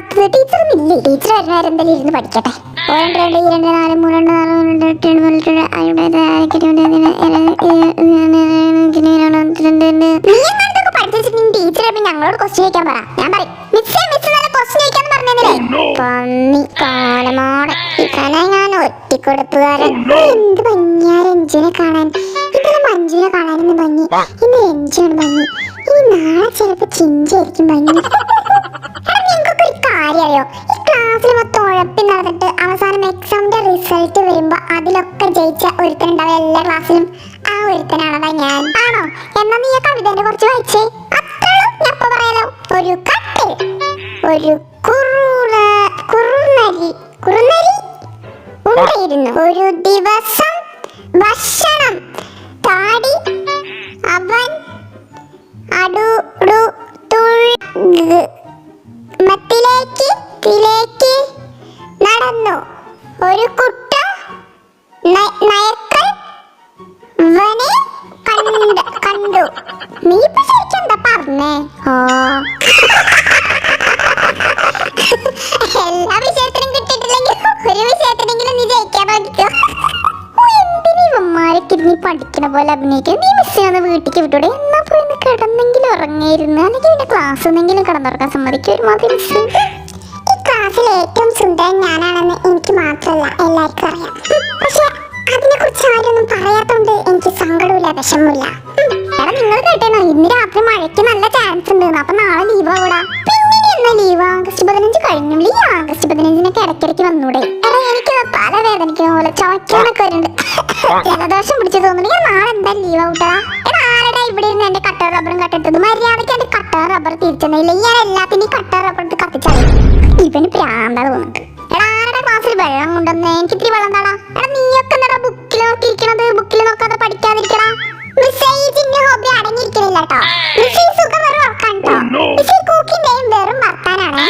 വരാത്തത് ടീച്ചർ ഞാൻ പറയും മിസ്സേ ഭംഗി ഇന്ന് നാളെ ചിലപ്പോ ചിഞ്ചായിരിക്കും ഭംഗി ഒരു അറിയോ? ഈ ക്ലാസ്സിൽ മൊത്തം ഉഴപ്പി നടന്നിട്ട് അവസാനം എക്സാമിന്റെ റിസൾട്ട് വരുമ്പോ അതിലൊക്കെ ജയിച്ച ഒരുത്തനുണ്ടാവും എല്ലാ ക്ലാസ്സിലും ആ ഒരുത്തനാണതാ ഞാൻ. ആണോ? എന്നാ നീ ആ കവിതന്റെ കുറച്ച് വായിച്ചേ. അത്രയും ഞാൻ പറയാലോ. ഒരു കട്ടിൽ ഒരു കുറുറ കുറുനരി കുറുനരി? ഉണ്ടായിരുന്നു. ഒരു ദിവസം ഒരു കുട്ട ന- നയക്കൽ വനെ കണ്ട് കണ്ടു. നീ ഇപ്പൊ പറഞ്ഞേ? ഓ എല്ലാ വിഷയത്തിനും കിട്ടിയിട്ടില്ലെങ്കിൽ ഒരു വിഷയത്തിനെങ്കിലും നീ ജയിക്കാൻ എന്തിനീ ഇവന്മാരൊക്കെ പഠിക്കണ പോലെ അഭിനയിക്കും നീ മിസ് ഒന്ന് വീട്ടിലേക്ക് വിട്ടൂടെ? എന്നാ പോയി കിടന്നെങ്കിലും ഉറങ്ങിയിരുന്നു. അല്ലെങ്കിൽ പിന്നെ ക്ലാസ് ഒന്നെങ്കിലും കിടന്നുറക്കാൻ സമ്മതിക്കും ഒരുമാതിരി മിസ് എനിക്ക് മാത്രമല്ല എല്ലാവർക്കും അറിയാം. പക്ഷെ അതിനെ കുറിച്ച് ആരൊന്നും പറയാത്തോണ്ട് എനിക്ക് സങ്കടമില്ല വിഷമില്ല എടാ നിങ്ങൾ കേട്ടേനോ ഇന്ന് രാത്രി മഴയ്ക്ക് നല്ല ചാൻസ് ഉണ്ട്. അപ്പൊ നാളെ ലീവ് ആവൂടാ. പിന്നെ ലീവ് വന്നൂടെ. എടാ എനിക്ക് പോലെ തോന്നുന്നു. നാളെ എന്താ ലീവ് എടാ മര്യാദയ്ക്ക് റബ്ബർ ഇവന് പ്രാന്താ ഇത്തിരി വെള്ളം കൊണ്ടുവന്ന. എനിക്ക് ഇത്തിരി വെള്ളം താടാ എടാ നീയൊക്കെ എന്താടാ ബുക്കിൽ നോക്കിയിരിക്കണത്? ബുക്കിൽ നോക്കാതെ പഠിക്കാതിരിക്കണ? മിസ്സേജിന്റെ ഹോബി കേട്ടോ മിസ്സേ വെറും വർത്താനാണ്.